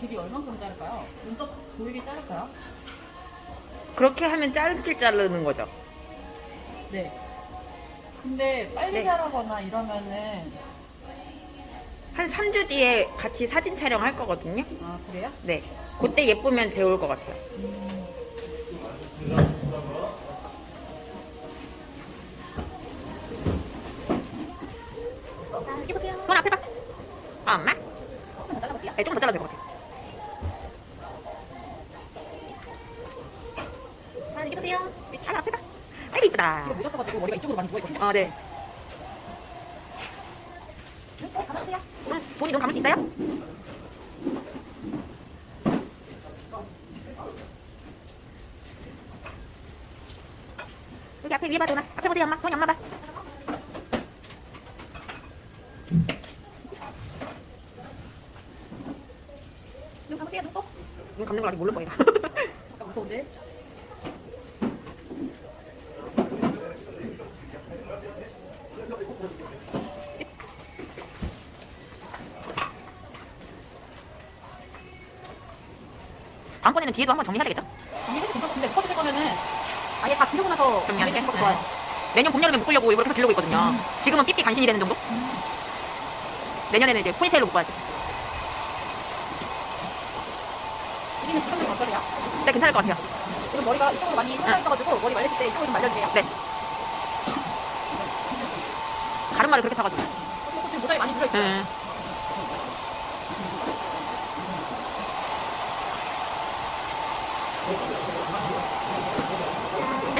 길이 얼만큼 자를까요? 눈썹 보이게 자를까요? 그렇게 하면 짧게 자르는 거죠. 네. 근데 빨리 네. 자르거나 이러면은 한 3주 뒤에 같이 사진 촬영할 거거든요. 아 그래요? 네. 그때 예쁘면 재울 것 같아요. 해보세요. 손 앞에 봐. 아, 엄마? 한번 잘라볼게요. 네, 조금 더 잘라도 될 것 같아요. 보세요. 아, 앞에 봐. 아이고, 이쁘다. 지금 묻었어가지고 머리가 이쪽으로 많이 누워있거든요. 아, 네. 감아주세요. 눈, 본이 눈 감을 수 있어요? 여기 앞에 위에 봐, 도나. 앞에 보세요, 엄마. 본이 엄마 봐. 눈 감으세요. 눈 꼭. 눈 감는 걸 아직 모를 거예요. 약간 무서운데? 다음번에는 뒤에도 한번 정리해야 되겠죠? 정리해도 괜찮고 근데 묶어주실 거면은 아예 다 기르고 나서 정리하는 게? 것도 좋아요. 내년 봄, 여름에 묶으려고 일부러 계속 기르고 있거든요. 지금은 삐삐 간신히 되는 정도? 내년에는 이제 포니테일로 묶어야지. 우리는 지금 좀 어떠세요? 네, 괜찮을 것 같아요. 지금 머리가 이쪽으로 많이 쏠려 있어가지고 머리 말렸을 때 이쪽으로 좀 말려주세요. 네. 가르마를 그렇게 타가지고. 지금 모자에 많이 들어있어요. 음. Thank you.